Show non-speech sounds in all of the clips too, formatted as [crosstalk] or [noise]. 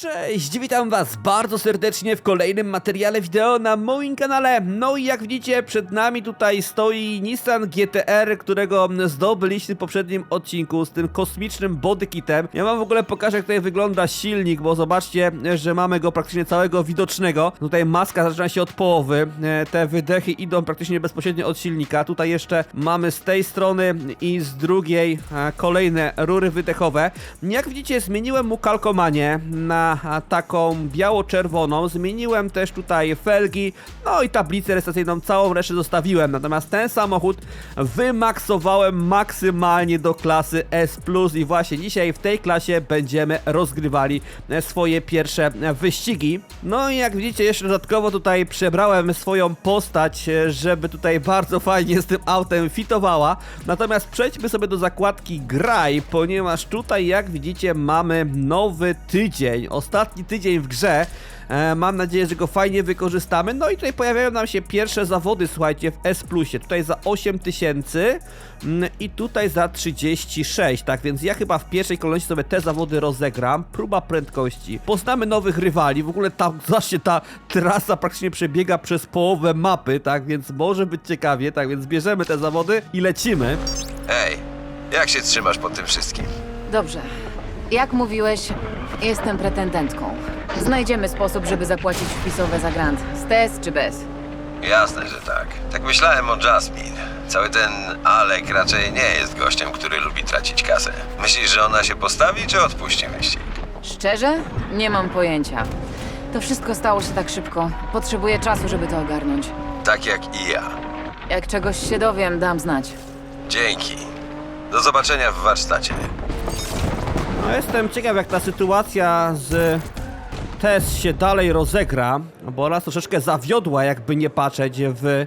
Cześć, witam was bardzo serdecznie w kolejnym materiale wideo na moim kanale. No i jak widzicie, przed nami tutaj stoi Nissan GTR, którego zdobyliśmy w poprzednim odcinku z tym kosmicznym bodykitem. Ja wam w ogóle pokażę, jak tutaj wygląda silnik, bo zobaczcie, że mamy go praktycznie całego widocznego. Tutaj maska zaczyna się od połowy, e, te wydechy idą praktycznie bezpośrednio od silnika. Tutaj jeszcze mamy z tej strony i z drugiej e, kolejne rury wydechowe. Jak widzicie, zmieniłem mu kalkomanię na taką biało-czerwoną. Zmieniłem też tutaj felgi, no i tablicę rejestracyjną, całą resztę zostawiłem. Natomiast ten samochód wymaksowałem maksymalnie do klasy S+. I właśnie dzisiaj w tej klasie będziemy rozgrywali e, swoje pierwsze e, wyścigi. No i jak widzicie, jeszcze dodatkowo tutaj przebrałem swoją postać, e, żeby tutaj bardzo fajnie z tym autem fitowała. Natomiast przejdźmy sobie do zakładki graj, ponieważ tutaj jak widzicie mamy nowy tydzień, ostatni tydzień w grze. E, mam nadzieję, że go fajnie wykorzystamy. No i tutaj pojawiają nam się pierwsze zawody, słuchajcie, w S Plusie. Tutaj za 8000 mm, i tutaj za 36, tak więc ja chyba w pierwszej kolejności sobie te zawody rozegram. Próba prędkości. Poznamy nowych rywali. W ogóle ta, [laughs] zobaczcie, ta trasa praktycznie przebiega przez połowę mapy, tak więc może być ciekawie. Tak więc bierzemy te zawody i lecimy. Ej, jak się trzymasz po tym wszystkim? Dobrze. Jak mówiłeś, jestem pretendentką. Znajdziemy sposób, żeby zapłacić wpisowe za grant. Z test czy bez? Jasne, że tak. Tak myślałem o Jasmine. Cały ten Alek raczej nie jest gościem, który lubi tracić kasę. Myślisz, że ona się postawi, czy odpuści wyścig? Szczerze? Nie mam pojęcia. To wszystko stało się tak szybko. Potrzebuję czasu, żeby to ogarnąć. Tak jak i ja. Jak czegoś się dowiem, dam znać. Dzięki. Do zobaczenia w warsztacie. No jestem ciekaw jak ta sytuacja z Tess się dalej rozegra, bo nas troszeczkę zawiodła jakby nie patrzeć w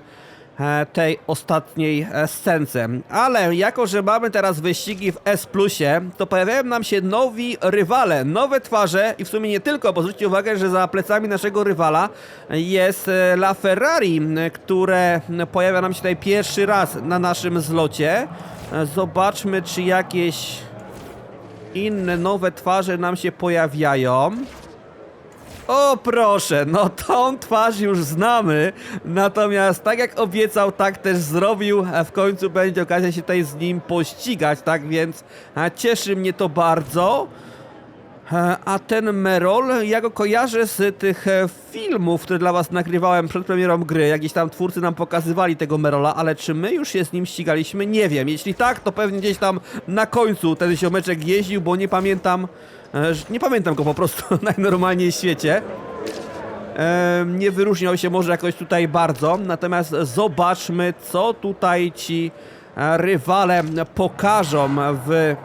e, tej ostatniej e, scence. Ale jako, że mamy teraz wyścigi w S+, to pojawiają nam się nowi rywale, nowe twarze i w sumie nie tylko, bo zwróćcie uwagę, że za plecami naszego rywala jest e, La Ferrari, które pojawia nam się tutaj pierwszy raz na naszym zlocie. Zobaczmy, czy jakieś inne nowe twarze nam się pojawiają. O proszę, no tą twarz już znamy, natomiast tak jak obiecał, tak też zrobił, w końcu będzie okazja się tutaj z nim pościgać, tak więc cieszy mnie to bardzo. A ten Merol, ja go kojarzę z tych e, filmów, które dla was nagrywałem przed premierą gry. Jakieś tam twórcy nam pokazywali tego Merola, ale czy my już się z nim ścigaliśmy? Nie wiem. Jeśli tak, to pewnie gdzieś tam na końcu ten ziomeczek jeździł, bo nie pamiętam, e, nie pamiętam go po prostu [laughs] najnormalniej w świecie. E, Nie wyróżniał się może jakoś tutaj bardzo, natomiast zobaczmy, co tutaj ci rywale pokażą w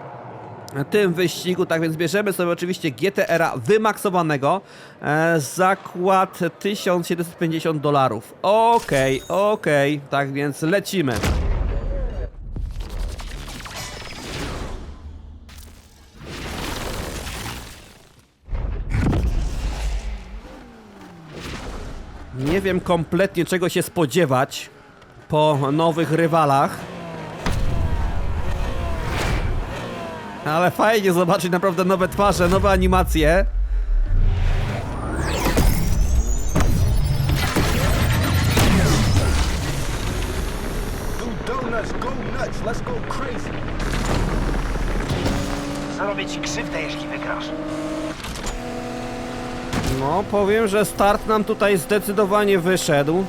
tym wyścigu, tak więc bierzemy sobie oczywiście GTR-a wymaksowanego, e, zakład 1750 dolarów. Okej, okej, tak więc lecimy. Nie wiem kompletnie czego się spodziewać po nowych rywalach. Ale fajnie zobaczyć naprawdę nowe twarze, nowe animacje. Zrobię ci krzywdę, jeśli wygrasz. No, powiem, że start nam tutaj zdecydowanie wyszedł.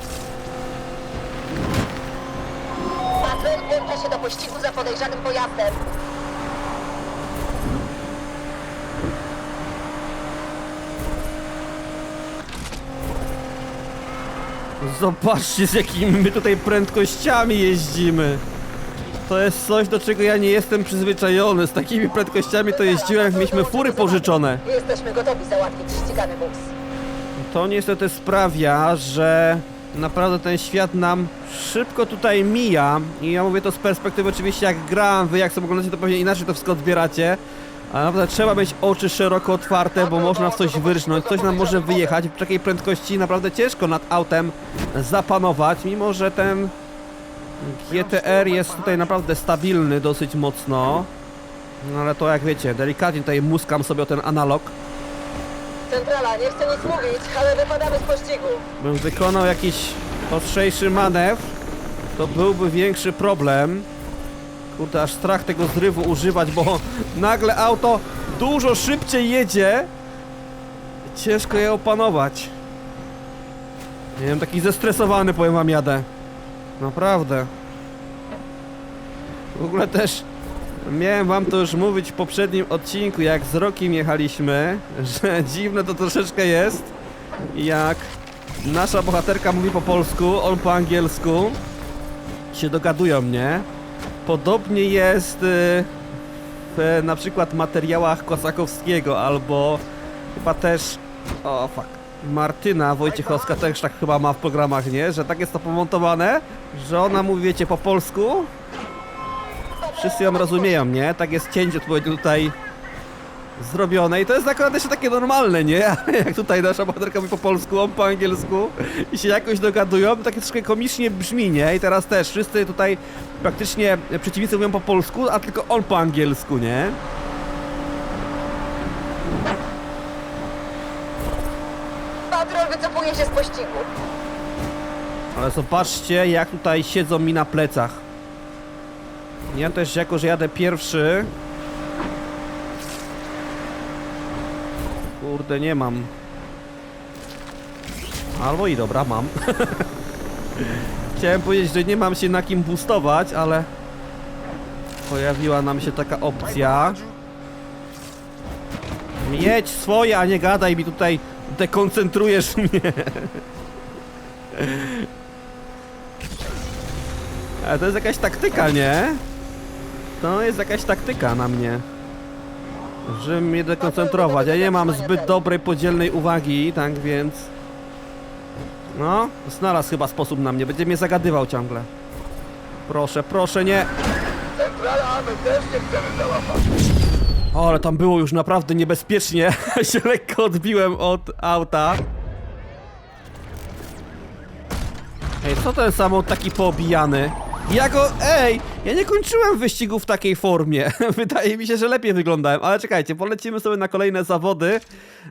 Patrol włącza się do pościgu za podejrzanym pojazdem. Zobaczcie, z jakimi my tutaj prędkościami jeździmy. To jest coś, do czego ja nie jestem przyzwyczajony. Z takimi prędkościami to jeździłem, jak mieliśmy fury pożyczone. Jesteśmy gotowi załatwić ścigany wóz. To niestety sprawia, że naprawdę ten świat nam szybko tutaj mija i ja mówię to z perspektywy oczywiście jak gram, wy jak sobie oglądacie to pewnie inaczej to wszystko odbieracie ale naprawdę trzeba mieć oczy szeroko otwarte, bo można w coś wyrżnąć, coś nam może wyjechać w takiej prędkości naprawdę ciężko nad autem zapanować, mimo że ten GTR jest tutaj naprawdę stabilny dosyć mocno no ale to jak wiecie, delikatnie tutaj muskam sobie o ten analog Centrala, nie chcę nic mówić, ale wypadamy z pościgu. Bym wykonał jakiś ostrzejszy manewr, to byłby większy problem. Kurde, aż strach tego zrywu używać, bo nagle auto dużo szybciej jedzie. Ciężko je opanować. Nie wiem, taki zestresowany powiem wam jadę. Naprawdę. W ogóle też miałem wam to już mówić w poprzednim odcinku, jak z Rokiem jechaliśmy, [laughs] że dziwne to troszeczkę jest, jak nasza bohaterka mówi po polsku, on po angielsku. Się dogadują, nie? Podobnie jest y, w na przykład materiałach Kosakowskiego albo chyba też o fuck Martyna Wojciechowska też tak chyba ma w programach, nie? Że tak jest to pomontowane, że ona mówi wiecie po polsku. Wszyscy ją rozumieją, nie? Tak jest cięcie odpowiednio tutaj zrobione i to jest akurat jeszcze takie normalne, nie? Ale [laughs] jak tutaj nasza bohaterka mówi po polsku, on po angielsku i się jakoś dogadują, to takie troszkę komicznie brzmi, nie? I teraz też wszyscy tutaj praktycznie przeciwnicy mówią po polsku, a tylko on po angielsku, nie? Patrol wycofuje się z pościgu. Ale zobaczcie, jak tutaj siedzą mi na plecach. Ja też, jako że jadę pierwszy... Kurde, nie mam. Albo i dobra, mam. [laughs] Chciałem powiedzieć, że nie mam się na kim boostować, ale... Pojawiła nam się taka opcja. Jedź swoje, a nie gadaj mi tutaj, dekoncentrujesz mnie. [laughs] Ale to jest jakaś taktyka, nie? To jest jakaś taktyka na mnie. Żeby mnie dekoncentrować. Ja nie mam zbyt dobrej podzielnej uwagi, tak więc... No, znalazł chyba sposób na mnie. Będzie mnie zagadywał ciągle. Proszę, proszę, nie. O, ale tam było już naprawdę niebezpiecznie. [laughs] się lekko odbiłem od auta. Ej, co ten samolot taki poobijany? Ja go... Ej! Ja nie kończyłem wyścigu w takiej formie. [laughs] Wydaje mi się, że lepiej wyglądałem. Ale czekajcie, polecimy sobie na kolejne zawody.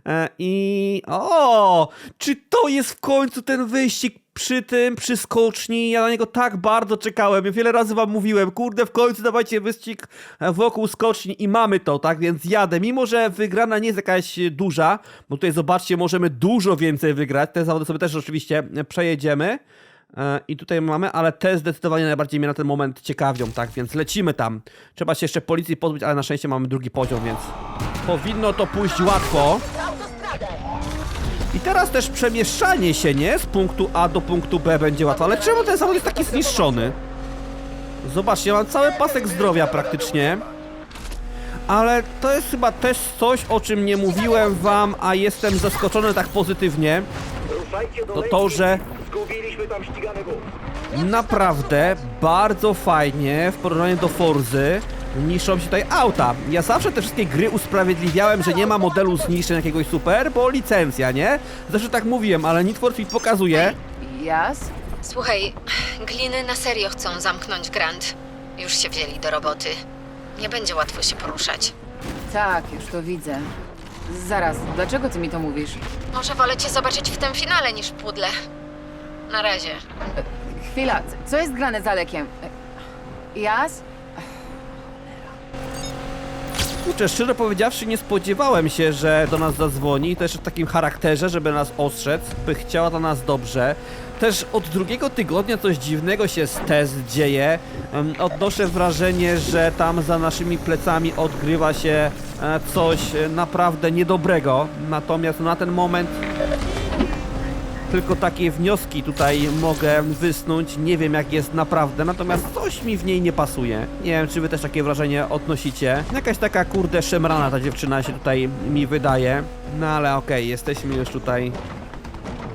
E, I... O! Czy to jest w końcu ten wyścig przy tym, przy skoczni? Ja na niego tak bardzo czekałem. Ja wiele razy wam mówiłem, kurde, w końcu dawajcie wyścig e, wokół skoczni i mamy to, tak? Więc jadę. Mimo, że wygrana nie jest jakaś duża, bo tutaj zobaczcie, możemy dużo więcej wygrać. Te zawody sobie też oczywiście e, przejedziemy. E, I tutaj mamy, ale te zdecydowanie najbardziej mnie na ten moment ciekawią, tak? Więc lecimy tam. Trzeba się jeszcze policji pozbyć, ale na szczęście mamy drugi poziom, więc powinno to pójść łatwo. I teraz też przemieszczanie się, nie? Z punktu A do punktu B będzie łatwo. Ale czemu ten samochód jest taki zniszczony? Zobaczcie, ja mam cały pasek zdrowia praktycznie. Ale to jest chyba też coś, o czym nie mówiłem wam, a jestem zaskoczony tak pozytywnie. To to, że Zgubiliśmy tam ścigany wóz. naprawdę bardzo fajnie w porównaniu do Forzy niszczą się tutaj auta. Ja zawsze te wszystkie gry usprawiedliwiałem, że nie ma modelu zniszczeń jakiegoś super, bo licencja, nie? Zawsze tak mówiłem, ale Need for Speed pokazuje, Jas? Słuchaj, gliny na serio chcą zamknąć Grand. Już się wzięli do roboty. Nie będzie łatwo się poruszać. Tak, już to widzę. Zaraz, dlaczego ty mi to mówisz? Może wolę cię zobaczyć w tym finale niż w pudle. Na razie. Chwila, co jest grane z Alekiem? Jas? Kurczę, szczerze powiedziawszy, nie spodziewałem się, że do nas zadzwoni i też w takim charakterze, żeby nas ostrzec, by chciała do nas dobrze. Też od drugiego tygodnia coś dziwnego się z test dzieje. Odnoszę wrażenie, że tam za naszymi plecami odgrywa się e, coś e, naprawdę niedobrego. Natomiast na ten moment tylko takie wnioski tutaj mogę wysnuć. Nie wiem jak jest naprawdę, natomiast coś mi w niej nie pasuje. Nie wiem, czy wy też takie wrażenie odnosicie. Jakaś taka kurde szemrana ta dziewczyna się tutaj mi wydaje. No ale okej, jesteśmy już tutaj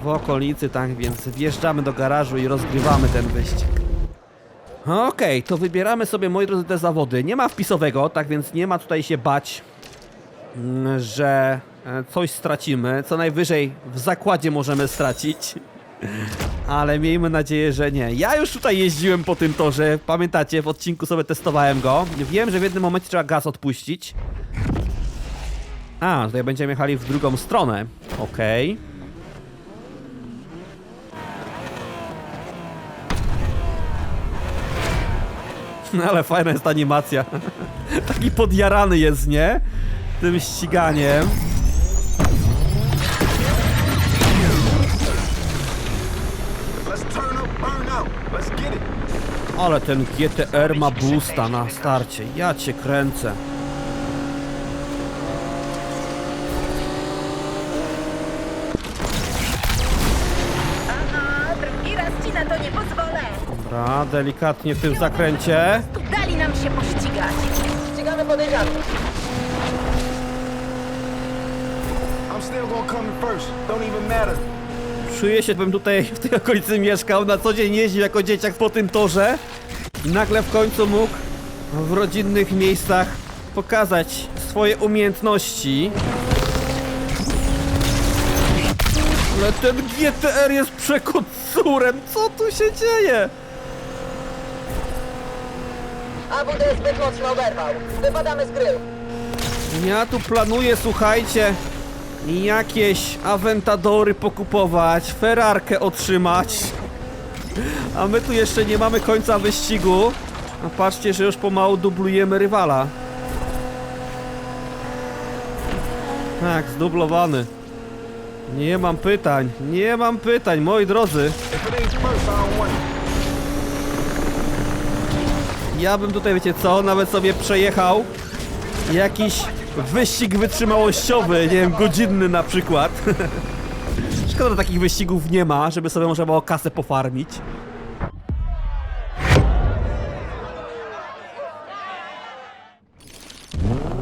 w okolicy, tak więc wjeżdżamy do garażu i rozgrywamy ten wyścig. Okej, to wybieramy sobie, moi drodzy, te zawody. Nie ma wpisowego, tak więc nie ma tutaj się bać mm, że coś stracimy. Co najwyżej w zakładzie możemy stracić. Ale miejmy nadzieję, że nie. Ja już tutaj jeździłem po tym torze. Pamiętacie, w odcinku sobie testowałem go. Wiem, że w jednym momencie trzeba gaz odpuścić. A, tutaj będziemy jechali w drugą stronę. Okej. [laughs] Ale fajna jest animacja. [laughs] Taki podjarany jest, nie? Tym ściganiem. Ale ten GTR ma boosta na starcie. Ja cię kręcę. Aha, drugi raz ci na to nie pozwolę. Dobra, delikatnie w tym zakręcie. Dali nam się pościgać. Ścigamy podejrzanych. I'm still gonna come in first. Don't even matter. Czuję się, bym tutaj [laughs] w tej okolicy mieszkał, na co dzień jeździł jako dzieciak po tym torze i nagle w końcu mógł w rodzinnych miejscach pokazać swoje umiejętności. Ale ten GTR jest przekocurem, co tu się dzieje? AWD zbyt mocno oberwał. Wypadamy z gry. Ja tu planuję, słuchajcie, jakieś Aventadory pokupować, Ferrarkę otrzymać. A my tu jeszcze nie mamy końca wyścigu. A patrzcie, że już pomału dublujemy rywala. Tak, zdublowany. Nie mam pytań, nie mam pytań, moi drodzy. Ja bym tutaj, wiecie co, nawet sobie przejechał jakiś wyścig wytrzymałościowy, nie wiem, godzinny na przykład. [laughs] Szkoda, że takich wyścigów nie ma, żeby sobie można było kasę pofarmić.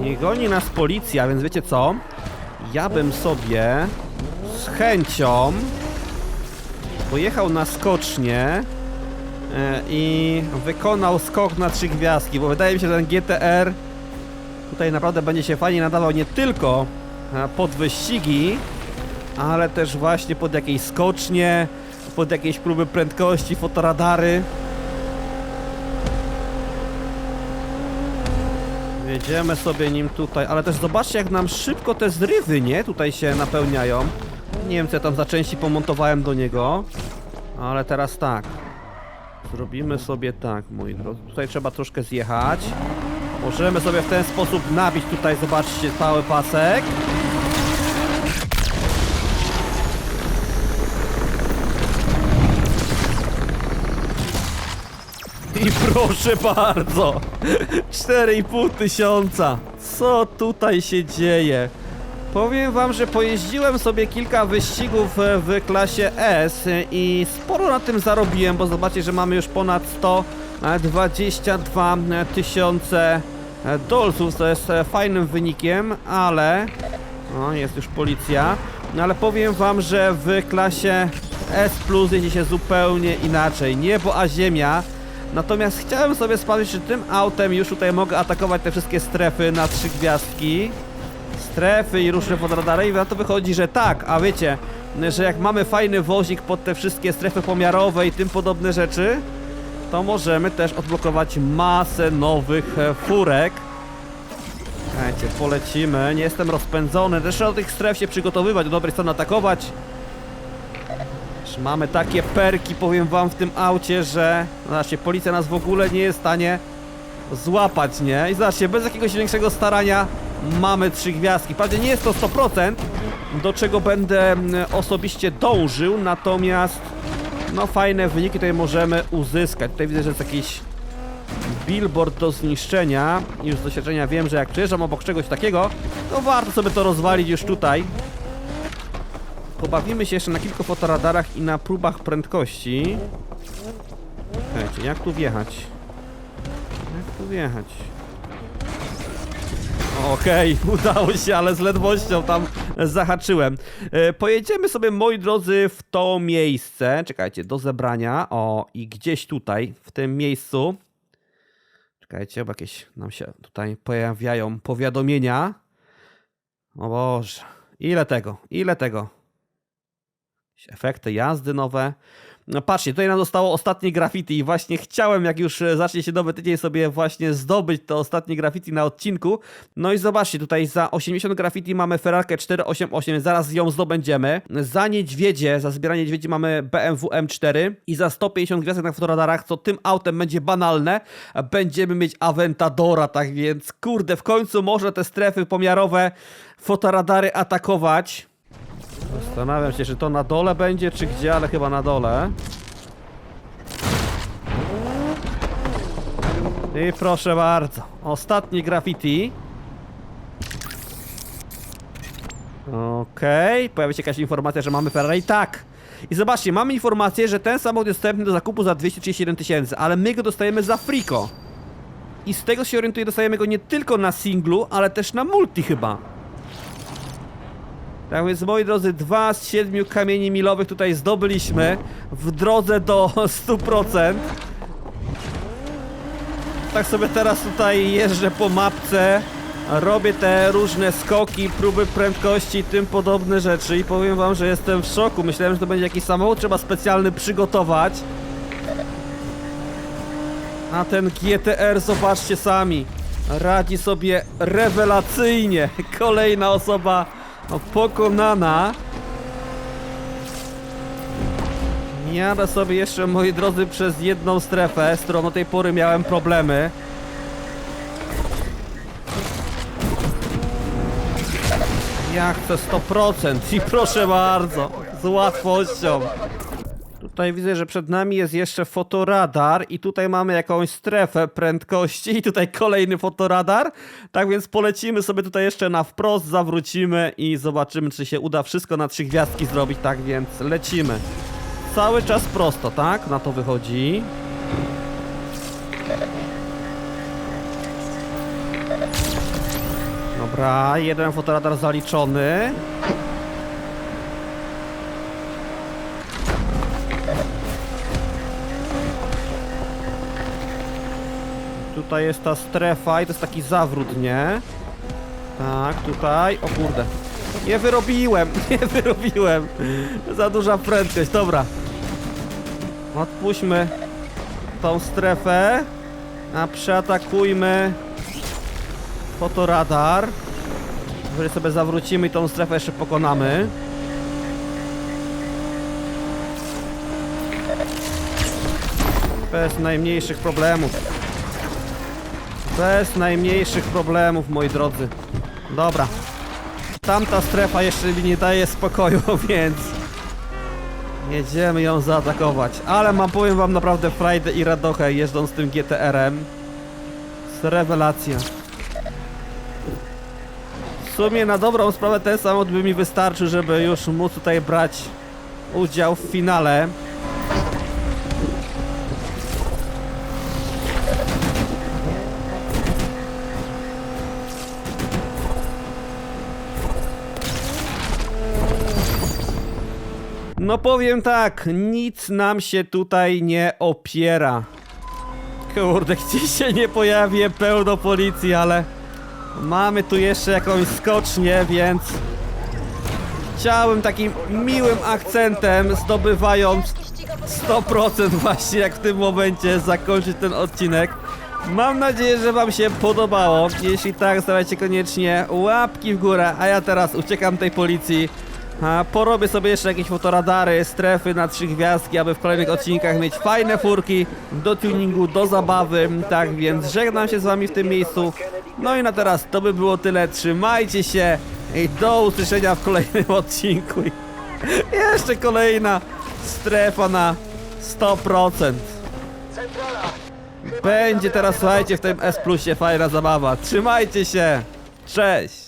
Nie goni nas policja, więc wiecie co? Ja bym sobie z chęcią pojechał na skocznię e, i wykonał skok na trzy gwiazdki, bo wydaje mi się, że ten GTR tutaj naprawdę będzie się fajnie nadawał nie tylko e, pod wyścigi, ale też właśnie pod jakieś skocznie, pod jakieś próby prędkości, fotoradary. Jedziemy sobie nim tutaj, ale też zobaczcie jak nam szybko te zrywy, nie? Tutaj się napełniają. Nie wiem co ja tam za części pomontowałem do niego, ale teraz tak. Zrobimy sobie tak, moi drodzy. Tutaj trzeba troszkę zjechać. Możemy sobie w ten sposób nabić tutaj, zobaczcie, cały pasek. I [laughs] proszę bardzo, 4,5 tysiąca. Co tutaj się dzieje? Powiem wam, że pojeździłem sobie kilka wyścigów e, w klasie S i sporo na tym zarobiłem, bo zobaczcie, że mamy już ponad 122 tysiące dolców, co jest e, fajnym wynikiem, ale... O, jest już policja. No ale powiem wam, że w klasie S Plus jedzie się zupełnie inaczej. Niebo a ziemia. Natomiast chciałem sobie sprawdzić, czy tym autem już tutaj mogę atakować te wszystkie strefy na trzy gwiazdki strefy i różne podradary i na to wychodzi, że tak, a wiecie, że jak mamy fajny wozik pod te wszystkie strefy pomiarowe i tym podobne rzeczy, to możemy też odblokować masę nowych e, furek. Słuchajcie, polecimy, nie jestem rozpędzony, też do tych stref się przygotowywać, do dobrej strony atakować. Mamy takie perki, powiem wam, w tym aucie, że zobaczcie, policja nas w ogóle nie jest w stanie złapać, nie? I zobaczcie, bez jakiegoś większego starania mamy trzy gwiazdki. Wprawdzie nie jest to 100%, do czego będę mm, osobiście dążył, natomiast no fajne wyniki tutaj możemy uzyskać. Tutaj widzę, że jest jakiś billboard do zniszczenia. Już z doświadczenia wiem, że jak przejeżdżam obok czegoś takiego, to warto sobie to rozwalić już tutaj. Pobawimy się jeszcze na kilku fotoradarach i na próbach prędkości. Słuchajcie, jak tu wjechać? Jak tu wjechać? Okej, [laughs] udało się, ale z ledwością tam zahaczyłem. E, pojedziemy sobie, moi drodzy, w to miejsce. Czekajcie, do zebrania. O, i gdzieś tutaj, w tym miejscu. Czekajcie, bo jakieś nam się tutaj pojawiają powiadomienia. O Boże, ile tego, ile tego. Efekty jazdy nowe. No patrzcie, tutaj nam zostało ostatnie graffiti i właśnie chciałem, jak już e, zacznie się nowy tydzień, sobie właśnie zdobyć to ostatnie graffiti na odcinku. No i zobaczcie, tutaj za 80 graffiti mamy Ferrarkę 488, zaraz ją zdobędziemy. Za niedźwiedzie, za zbieranie niedźwiedzi mamy BMW M4 i za 150 gwiazdek na fotoradarach, co tym autem będzie banalne, będziemy mieć Aventadora, tak więc kurde, w końcu może te strefy pomiarowe fotoradary atakować. Zastanawiam się, czy to na dole będzie, czy gdzie, ale chyba na dole. I proszę bardzo, ostatni graffiti. Okej, pojawi się jakaś informacja, że mamy Ferrari. Tak. I zobaczcie, mamy informację, że ten samochód jest dostępny do zakupu za 237 tysięcy, ale my go dostajemy za friko. I z tego się orientuję, dostajemy go nie tylko na singlu, ale też na multi chyba. Tak więc, moi drodzy, dwa z siedmiu kamieni milowych tutaj zdobyliśmy w drodze do 100%. Tak sobie teraz tutaj jeżdżę po mapce, robię te różne skoki, próby prędkości i tym podobne rzeczy i powiem wam, że jestem w szoku. Myślałem, że to będzie jakiś samochód, trzeba specjalny przygotować. A ten GTR, zobaczcie sami, radzi sobie rewelacyjnie. Kolejna osoba no, pokonana. Jadę sobie jeszcze, moi drodzy, przez jedną strefę, z którą do tej pory miałem problemy. Ja chcę 100% i proszę bardzo, z łatwością. Tutaj widzę, że przed nami jest jeszcze fotoradar i tutaj mamy jakąś strefę prędkości i tutaj kolejny fotoradar. Tak więc polecimy sobie tutaj jeszcze na wprost, zawrócimy i zobaczymy, czy się uda wszystko na trzy gwiazdki zrobić. Tak więc lecimy. Cały czas prosto, tak? Na to wychodzi. Dobra, jeden fotoradar zaliczony. Tutaj jest ta strefa i to jest taki zawrót, nie? Tak, tutaj. O kurde. Nie wyrobiłem, [laughs] nie wyrobiłem. Za duża prędkość, dobra. Odpuśćmy tą strefę, a przeatakujmy fotoradar. Jeżeli sobie zawrócimy i tą strefę jeszcze pokonamy. Bez najmniejszych problemów. Bez najmniejszych problemów, moi drodzy. Dobra. Tamta strefa jeszcze mi nie daje spokoju, [laughs] więc... Jedziemy ją zaatakować. Ale mam, powiem wam, naprawdę frajdę i radochę jeżdżąc tym GTR-em. Rewelacja. W sumie na dobrą sprawę ten samochód by mi wystarczył, żeby już móc tutaj brać udział w finale. No powiem tak, nic nam się tutaj nie opiera. Kurde, [laughs] gdzieś się nie pojawi pełno policji, ale mamy tu jeszcze jakąś skocznię, więc chciałem takim miłym akcentem, zdobywając 100% właśnie jak w tym momencie zakończyć ten odcinek. Mam nadzieję, że wam się podobało. Jeśli tak, stawiajcie koniecznie łapki w górę, a ja teraz uciekam tej policji. A porobię sobie jeszcze jakieś fotoradary, strefy na trzy gwiazdki, aby w kolejnych odcinkach mieć fajne furki do tuningu, do zabawy. Tak więc żegnam się z wami w tym miejscu. No i na teraz to by było tyle. Trzymajcie się i do usłyszenia w kolejnym [laughs] odcinku. Jeszcze kolejna strefa na 100%. Będzie teraz, słuchajcie, w tym S Plusie fajna zabawa. Trzymajcie się. Cześć.